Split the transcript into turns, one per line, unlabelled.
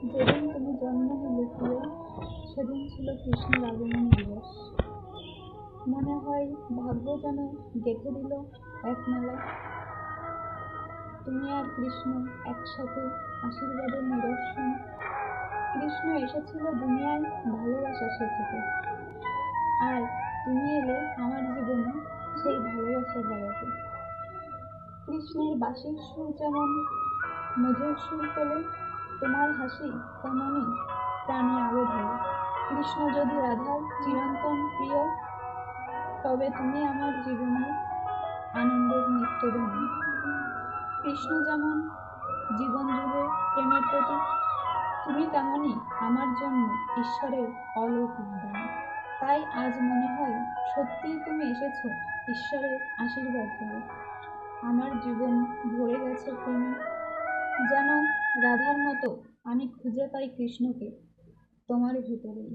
যেদিন তুমি জন্ম নিলে প্রিয়, সেদিন ছিল কৃষ্ণের আগমন দিবস। মনে হয় ভাগ্য যেন গেঁথে দিল এক মালা। তুমি আর কৃষ্ণ একসাথে আশীর্বাদের নিদর্শন। কৃষ্ণ এসেছিল দুনিয়ায় ভালোবাসা শেখাতে। আর তুমি এলে আমার জীবনে সেই ভালোবাসা বাড়াতে। কৃষ্ণের বাঁশির সুর যেমন মধুর সুর তোলে তোমার হাসি তেমনই প্রাণে ঢালে কৃষ্ণ যদি রাধার চিরন্তন প্রিয়, তবে তুমি আমার জীবনের আনন্দের নিত্যধনী কৃষ্ণ যেমন জীবন জুড়ে প্রেমের প্রতীক, তুমি তেমনই আমার জন্য ঈশ্বরের অলৌকিক দান। তাই আজ মনে হয় সত্যিই তুমি এসেছ ঈশ্বরের আশীর্বাদ হয়ে আমার জীবন ভরে গেছে প্রেমে। যেন রাধার মতো আমি খুঁজে পাই কৃষ্ণকে তোমার ভিতরেই।